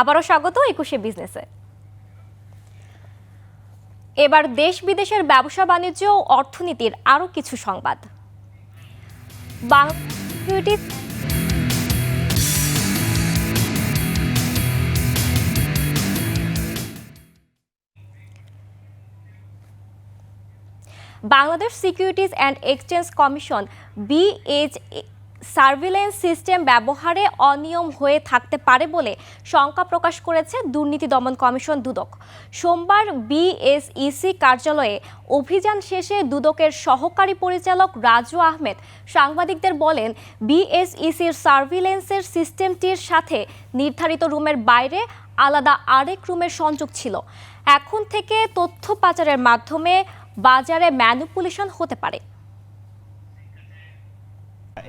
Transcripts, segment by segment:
আবারও স্বাগত একুশে বিজনেসে। এবার দেশ বিদেশের ব্যবসা বাণিজ্য ও অর্থনীতির আরও কিছু সংবাদ। Bangladesh securities and exchange commission BH surveillance system ব্যবহারে অনিয়ম হয়ে থাকতে পারে বলে শঙ্কা প্রকাশ করেছে দুর্নীতি দমন কমিশন দুদক। সোমবার বিএসইসি কার্যালয়ে অভিযান শেষে দুদকের সহকারী পরিচালক রাজু আহমেদ সাংবাদিকদের বলেন, বিএসইসির সার্ভিলেন্সের সিস্টেমটির সাথে নির্ধারিত রুমের বাইরে আলাদা আরেক রুমের সংযোগ ছিল। এখন থেকে তথ্য পাচারের মাধ্যমে বাজারে ম্যানুপুলেশন হতে পারে।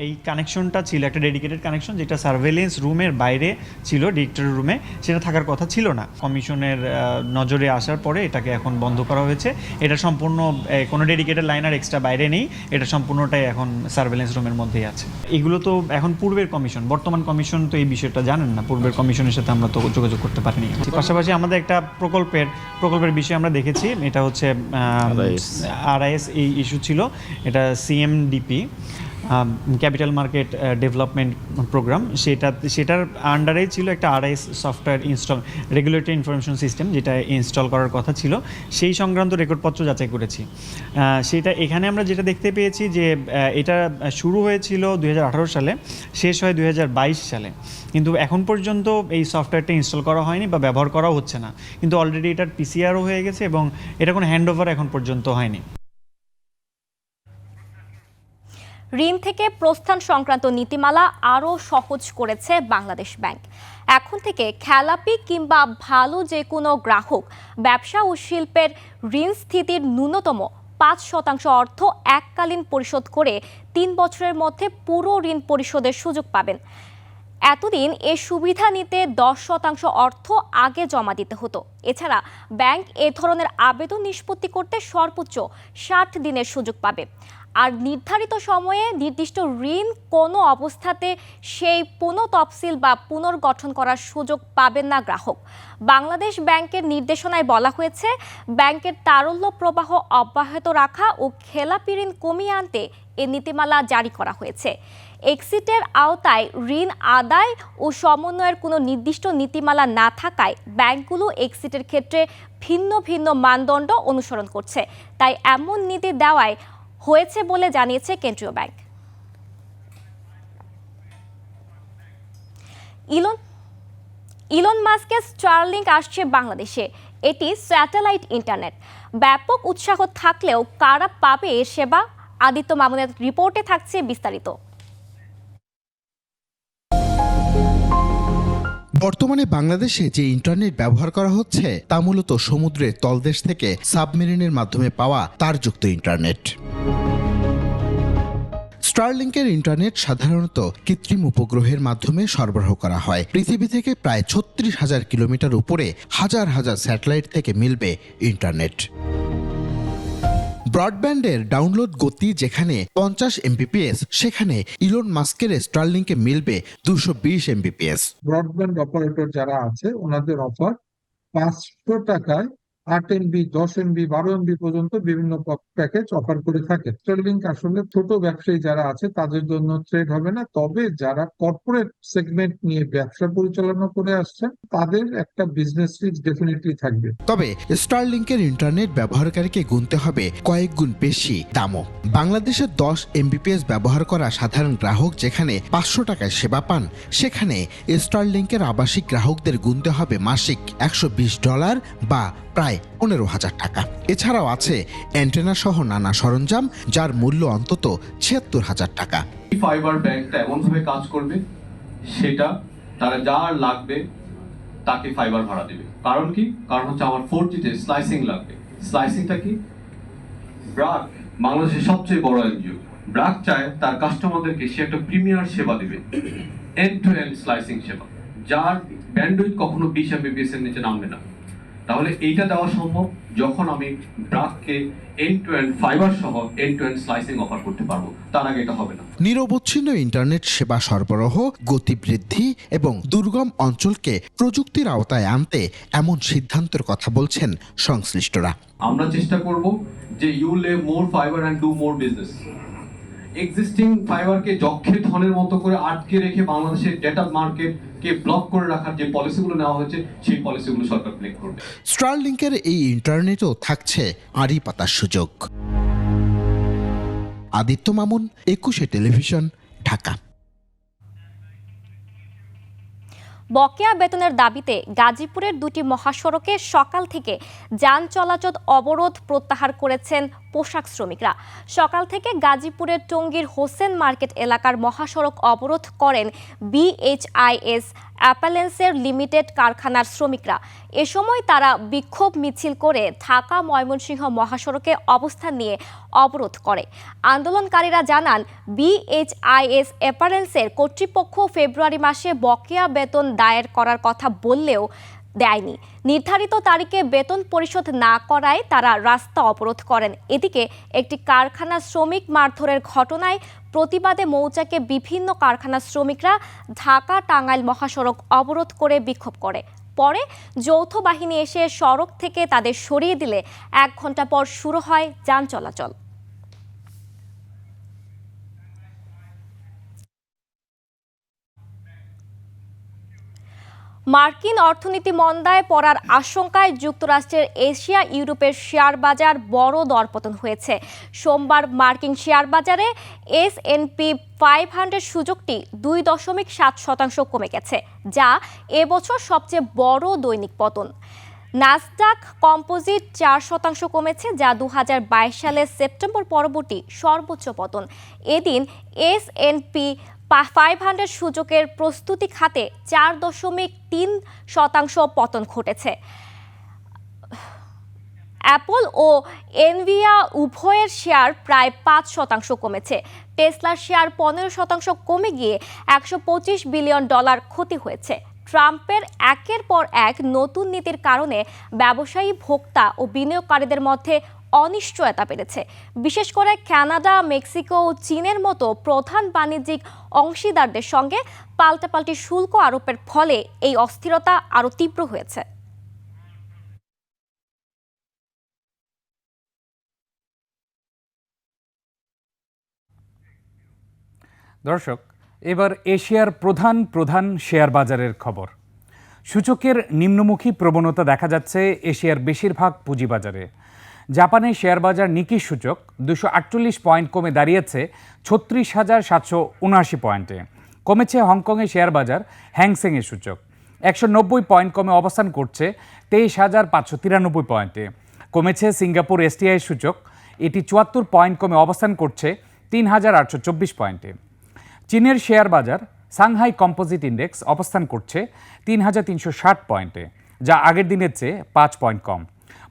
এই কানেকশনটা ছিল একটা ডেডিকেটেড কানেকশন যেটা সার্ভেলেন্স রুমের বাইরে ছিল ডিরেক্টরের রুমে। সেটা থাকার কথা ছিল না। কমিশনের নজরে আসার পরে এটাকে এখন বন্ধ করা হয়েছে। এটা সম্পূর্ণ কোনো ডেডিকেটেড লাইন আর এক্সট্রা বাইরে নেই। এটা সম্পূর্ণটাই এখন সার্ভেলেন্স রুমের মধ্যেই আছে। এগুলো তো এখন পূর্বের কমিশন। বর্তমান কমিশন তো এই বিষয়টা জানেন না। পূর্বের কমিশনের সাথে আমরা তো যোগাযোগ করতে পারিনি। পাশাপাশি আমাদের একটা প্রকল্পের প্রকল্পের বিষয়ে আমরা দেখেছি। এটা হচ্ছে আরআইএস এই ইস্যু ছিল। এটা CMDP capital market development programme সেটা, সেটার আন্ডারেই ছিল একটা RIS software install regulatory information system যেটা ইনস্টল করার কথা ছিল। সেই সংক্রান্ত রেকর্ডপত্র যাচাই করেছি। সেটা, এখানে আমরা যেটা দেখতে পেয়েছি যে এটা শুরু হয়েছিল দুই হাজার আঠারো সালে, শেষ হয় দুই হাজার বাইশ সালে। কিন্তু এখন পর্যন্ত এই সফটওয়্যারটা ইনস্টল করা হয়নি বা ব্যবহার করাও হচ্ছে না। কিন্তু অলরেডি এটার পিসিআরও হয়ে গেছে এবং এটা কোনো হ্যান্ড ওভার এখন পর্যন্ত হয়নি। ঋণ থেকে প্রস্থান সংক্রান্ত নীতিমালা আরও সহজ করেছে বাংলাদেশ ব্যাংক। এখন থেকে খেলাপি কিংবা ভালো যে কোনো গ্রাহক, ব্যবসা ও শিল্পের ঋণ স্থিতির ন্যূনতম পাঁচ শতাংশ অর্থ এককালীন পরিশোধ করে তিন বছরের মধ্যে পুরো ঋণ পরিশোধের সুযোগ পাবেন। এতদিন এ সুবিধা নিতে দশ শতাংশ অর্থ আগে জমা দিতে হতো। এছাড়া ব্যাংক এ ধরনের আবেদন নিষ্পত্তি করতে সর্বোচ্চ ষাট দিনের সুযোগ পাবে। আর নির্ধারিত সময়ে নির্দিষ্ট ঋণ কোনো অবস্থাতে সেই পুনঃ তফসিল বা পুনর্গঠন করার সুযোগ পাবেন না গ্রাহক। বাংলাদেশ ব্যাংকের নির্দেশনায় বলা হয়েছে, ব্যাংকের তারল্য প্রবাহ অব্যাহত রাখা ও খেলাপি ঋণ কমিয়ে আনতে এ নীতিমালা জারি করা হয়েছে। এক্সিটের আওতায় ঋণ আদায় ও সমন্বয়ের কোনো নির্দিষ্ট নীতিমালা না থাকায় ব্যাংকগুলো এক্সিটের ক্ষেত্রে ভিন্ন ভিন্ন মানদণ্ড অনুসরণ করছে। তাই এমন নীতি দেওয়ায় হয়েছে বলে জানিয়েছে কেন্দ্রীয় ব্যাংক। ইলন ইলন মাস্কের স্টারলিংক আসছে বাংলাদেশে। এটি স্যাটেলাইট ইন্টারনেট। ব্যাপক উৎসাহ থাকলেও কারা পাবে এর সেবা? আদিত্য মামুনের রিপোর্টে থাকছে বিস্তারিত। বর্তমানে বাংলাদেশে যে ইন্টারনেট ব্যবহার করা হচ্ছে, তা মূলত সমুদ্রের তলদেশ থেকে সাবমেরিনের মাধ্যমে পাওয়া তারযুক্ত ইন্টারনেট। স্টারলিংকের ইন্টারনেট সাধারণত কৃত্রিম উপগ্রহের মাধ্যমে সরবরাহ করা হয়। পৃথিবী থেকে প্রায় ছত্রিশ হাজার কিলোমিটার উপরে হাজার হাজার স্যাটেলাইট থেকে মিলবে ইন্টারনেট। ব্রডব্যান্ডের ডাউনলোড গতি যেখানে পঞ্চাশ এমবিপিএস সেখানে ইলন মাস্কের স্টারলিংকে মিলবে দুশো বিশ এমবিপিএস ব্রডব্যান্ড অপারেটর যারা আছে, ওনাদের অফার পাঁচশো টাকায় আট এমবি দশ এমবি বারো এমবি পর্যন্ত বিভিন্ন প্যাকেজ অফার করে থাকে। স্টারলিংক আসলে ছোট ব্যবসায়ী যারা আছে, তাদের জন্য ট্রেড হবে না। তবে যারা কর্পোরেট সেগমেন্ট নিয়ে ব্যবসা পরিচালনা করে আসছেন, তাদের একটা বিজনেস রিস্ক ডেফিনেটলি থাকবে। তবে স্টারলিংকের ইন্টারনেট ব্যবহারকারীকে গুনতে হবে কয়েক গুণ বেশি দামও। বাংলাদেশে দশ এমবিপিএস ব্যবহার করা সাধারণ গ্রাহক যেখানে পাঁচশো টাকায় সেবা পান, সেখানে স্টারলিংকের আবাসিক গ্রাহকদের গুনতে হবে মাসিক একশো বিশ ডলার বা প্রায় পনেরো হাজার টাকা। এছাড়াও আছে অ্যান্টেনা সহ নানা সরঞ্জাম, যার মূল্য অন্তত ছিয়াত্তর হাজার টাকা। ফাইবার ব্যাংকটা এমনভাবে কাজ করবে, সেটা তারা যার লাগবে, তাকে ফাইবার ভাড়া দেবে। কারণ কি? কারণ হচ্ছে আমার ফোর জিতে স্লাইসিং লাগবে। স্লাইসিংটা কি? ব্রাক বাংলাদেশের সবচেয়ে বড় এনজিও। ব্রাক চায় তার কাস্টমারদেরকে সে একটা প্রিমিয়ার সেবা দেবে। এন্ড টু এন্ড স্লাইসিং সেবা। যার ব্যান্ডউইথ কখনো বিশ এমবিপিএস এর নিচে নামবে না। তাহলে এইটা দেওয়া সম্ভব যখন আমি ব্রাককে এন্ড টু এন্ড ফাইবার সহ end to end slicing offer করতে পারব। তার আগে এটা হবে না। নিরবচ্ছিন্ন ইন্টারনেট সেবা সরবরাহ গতি বৃদ্ধি এবং দুর্গম অঞ্চলকে প্রযুক্তির আওতায় আনতে এমন সিদ্ধান্তের কথা বলছেন সংশ্লিষ্টরা। আমরা চেষ্টা করব যে you lay more fibre and do more business existing ফাইবারকে যক্ষে ধনের মতো করে আটকে রেখে বাংলাদেশের ডেটা মার্কেটকে ব্লক করে রাখার যে পলিসিগুলো নেওয়া হয়েছে, সেই পলিসিগুলো সরকার ব্রেক করবে। এই ইন্টারনেটও থাকছে আড়ি পাতার সুযোগ। আদিত্য মামুন, একুশে টেলিভিশন, ঢাকা। বকেয়া বেতনের দাবিতে গাজীপুরের দুটি মহাসড়কে সকাল থেকে যান চলাচল অবরোধ প্রত্যাহার করেছেন পোশাক শ্রমিকরা। সকাল থেকে গাজীপুরের টঙ্গীর হোসেন মার্কেট এলাকার মহাসড়ক অবরোধ করেন বিএইচআইএস অ্যাপালেন্সের লিমিটেড কারখানার শ্রমিকরা। এ সময় তারা বিক্ষোভ মিছিল করে থাকা ময়মনসিংহ মহাসড়কে অবস্থান নিয়ে অবরোধ করে। আন্দোলনকারীরা জানান, বিএইচআইএস অ্যাপারেন্সের কর্তৃপক্ষ ফেব্রুয়ারি মাসে বকেয়া বেতন দায়ের করার কথা বললেও দেয়নি। নির্ধারিত তারিখে বেতন পরিশোধ না করায় তারা রাস্তা অবরোধ করেন। এদিকে একটি কারখানা শ্রমিক মারধরের ঘটনায় প্রতিবাদে মৌচাকে বিভিন্ন কারখানা শ্রমিকরা ঢাকা টাঙ্গাইল মহাসড়ক অবরোধ করে বিক্ষোভ করে। পরে যৌথ বাহিনী এসে সড়ক থেকে তাদের সরিয়ে দিলে এক ঘণ্টা পর শুরু হয় যান চলাচল। মার্কিন অর্থনীতি মন্দায় পড়ার আশঙ্কায় যুক্তরাষ্ট্রের এশিয়া ইউরোপের শেয়ার বাজার বড় দরপতন হয়েছে। সোমবার মার্কিন শেয়ার বাজারে এস এনপি ফাইভ হান্ড্রেড সূচকটি দুই দশমিক সাত শতাংশ কমে গেছে, যা এবছর সবচেয়ে বড় দৈনিক পতন। নাসডাক কম্পোজিট চার শতাংশ কমেছে, যা দু হাজার বাইশ সালের সেপ্টেম্বর পরবর্তী সর্বোচ্চ পতন। এদিন এস এনপি ফাইভ হান্ড্রেড সূচকের প্রস্তুতি খাতে চার দশমিক তিন শতাংশ পতন ঘটেছে। অ্যাপল ও এনভিয়া উভয়ের শেয়ার প্রায় পাঁচ শতাংশ কমেছে। টেসলার শেয়ার পনেরো শতাংশ কমে গিয়ে একশো পঁচিশ বিলিয়ন ডলার ক্ষতি হয়েছে। ট্রাম্পের একের পর এক নতুন নীতির কারণে ব্যবসায়ী ভোক্তা ও বিনিয়োগকারীদের মধ্যে অনিশ্চয়তা বেড়েছে। বিশেষ করে কানাডা, মেক্সিকো ও চীনের মতো প্রধান বাণিজ্যিক অংশীদারদের সঙ্গে পাল্টাপাল্টি শুল্ক আরোপের ফলে এই অস্থিরতা আরও তীব্র হয়েছে। দর্শক, এবার এশিয়ার প্রধান প্রধান শেয়ার বাজারের খবর। সূচকের নিম্নমুখী প্রবণতা দেখা যাচ্ছে এশিয়ার বেশিরভাগ পুঁজিবাজারে। জাপানের শেয়ার বাজার নিকি সূচক দুশো আটচল্লিশ পয়েন্ট কমে দাঁড়িয়েছে ছত্রিশ হাজার সাতশো উনআশি পয়েন্টে। কমেছে হংকংয়ের শেয়ার বাজার হ্যাংসেংয়ের সূচক। একশো নব্বই পয়েন্ট কমে অবস্থান করছে তেইশ হাজার পাঁচশো তিরানব্বই পয়েন্টে। কমেছে সিঙ্গাপুর এসটিআই সূচক, এটি চুয়াত্তর পয়েন্ট কমে অবস্থান করছে তিন হাজার আটশো চব্বিশ পয়েন্টে। চীনের শেয়ার বাজার সাংহাই কম্পোজিট ইন্ডেক্স অবস্থান করছে তিন হাজার তিনশো ষাট পয়েন্টে, যা আগের দিনের চেয়ে পাঁচ পয়েন্ট কম।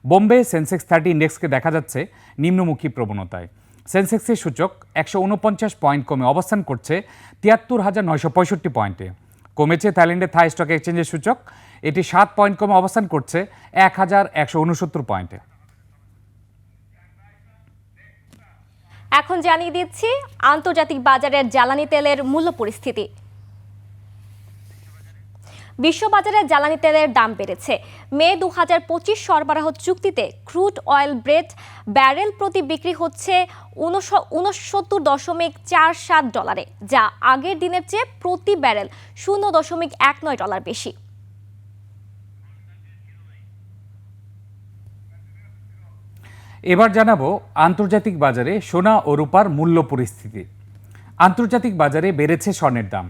বোম্বে সেন্সেক্স থার্টি ইন্ডেক্সকে দেখা যাচ্ছে নিম্নমুখী প্রবণতায়। সেন্সেক্সের সূচক একশো উনপঞ্চাশ পয়েন্ট কমে অবস্থান করছে তিয়াত্তর হাজার নয়শো পঁয়ষট্টি পয়েন্টে। কমেছে থাইল্যান্ডের থাই স্টক এক্সচেঞ্জের সূচক, এটি সাত পয়েন্ট কমে অবস্থান করছে এক হাজার একশো উনসত্তর পয়েন্টে। এখন জানিয়ে দিচ্ছি, আন্তর্জাতিক বাজারের জ্বালানি তেলের মূল্য পরিস্থিতি। বিশ্ববাজারে জ্বালানি তেলের দাম বেড়েছে। মে দু হাজার পঁচিশ সরবরাহ চুক্তিতে ক্রুড অয়েল ব্রেড ব্যারেল প্রতি বিক্রি হচ্ছে উনসত্তর দশমিক চার সাত ডলারে, যা আগের দিনের চেয়ে প্রতি ব্যারেল শূন্য দশমিক এক নয় ডলার বেশি। এবার জানাব আন্তর্জাতিক বাজারে সোনা ও রূপার মূল্য পরিস্থিতি। আন্তর্জাতিক বাজারে বেড়েছে স্বর্ণের দাম।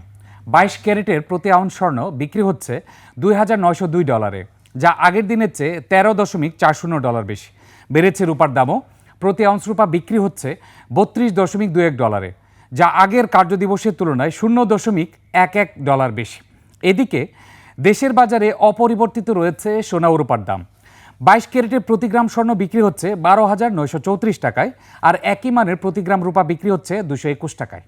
বাইশ ক্যারেটের প্রতি আউন্স স্বর্ণ বিক্রি হচ্ছে দুই হাজার নয়শো দুই ডলারে, যা আগের দিনের চেয়ে তেরো দশমিক চার শূন্য ডলার বেশি। বেড়েছে রূপার দামও। প্রতি আউন্স রূপা বিক্রি হচ্ছে বত্রিশ দশমিক দুই এক ডলারে, যা আগের কার্যদিবসের তুলনায় শূন্য দশমিক এক এক ডলার বেশি। এদিকে দেশের বাজারে অপরিবর্তিত রয়েছে সোনা রূপার দাম। বাইশ ক্যারেটের প্রতি গ্রাম স্বর্ণ বিক্রি হচ্ছে বারো হাজার নয়শো চৌত্রিশ টাকায়, আর একই মানের প্রতি গ্রাম রূপা বিক্রি হচ্ছে দুশো একুশ টাকায়।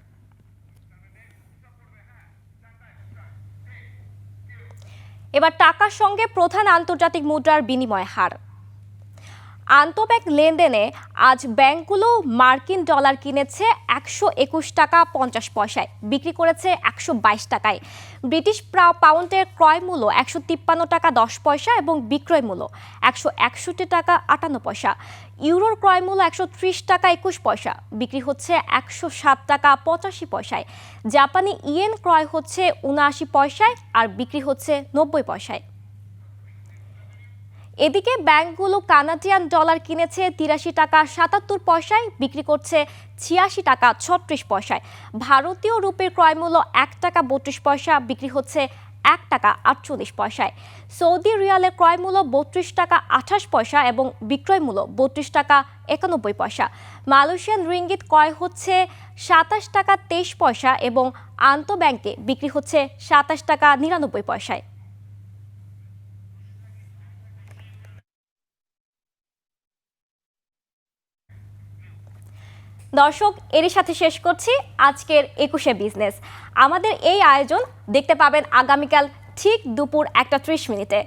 এবার টাকার সঙ্গে প্রধান আন্তর্জাতিক মুদ্রার বিনিময় হার। আন্তঃব্যাংক লেনদেনে আজ ব্যাংকগুলো মার্কিন ডলার কিনেছে একশো একুশ টাকা পঞ্চাশ পয়সায়, বিক্রি করেছে একশো বাইশ টাকায়। ব্রিটিশ পাউন্ডের ক্রয় মূল্য একশো তিপ্পান্ন টাকা দশ পয়সা এবং বিক্রয় মূল্য একশো একষট্টি টাকা আটান্ন পয়সা। ইউরোর ক্রয় মূল্য একশো ত্রিশ টাকা একুশ পয়সা, বিক্রি হচ্ছে একশো সাত টাকা পঁচাশি পয়সায়। জাপানি ইয়েন ক্রয় হচ্ছে উনআশি পয়সায় আর বিক্রি হচ্ছে নব্বই পয়সায়। এদিকে ব্যাংকগুলো কানাডিয়ান ডলার কিনেছে তিরাশি টাকা সাতাত্তর পয়সায়, বিক্রি করছে ছিয়াশি টাকা ছত্রিশ পয়সায়। ভারতীয় রুপির ক্রয় মূল্য এক টাকা বত্রিশ পয়সা, বিক্রি হচ্ছে এক টাকা আটচল্লিশ পয়সায়। সৌদি রিয়ালের ক্রয় মূল্য বত্রিশ টাকা আঠাশ পয়সা এবং বিক্রয় মূল্য বত্রিশ টাকা একানব্বই পয়সা। মালয়েশিয়ান রিঙ্গিত ক্রয় হচ্ছে সাতাশ টাকা তেইশ পয়সা এবং আন্তঃব্যাংকে বিক্রি হচ্ছে সাতাশ টাকা নিরানব্বই পয়সায়। দর্শক এরই সাথে শেষ করছি আজকের একুশে বিজনেস। আমাদের এই আয়োজন দেখতে পাবেন আগামীকাল ঠিক দুপুর একটা ত্রিশ মিনিটে।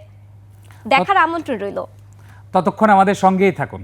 দেখার আমন্ত্রণ রইল। ততক্ষণ আমাদের সঙ্গেই থাকুন।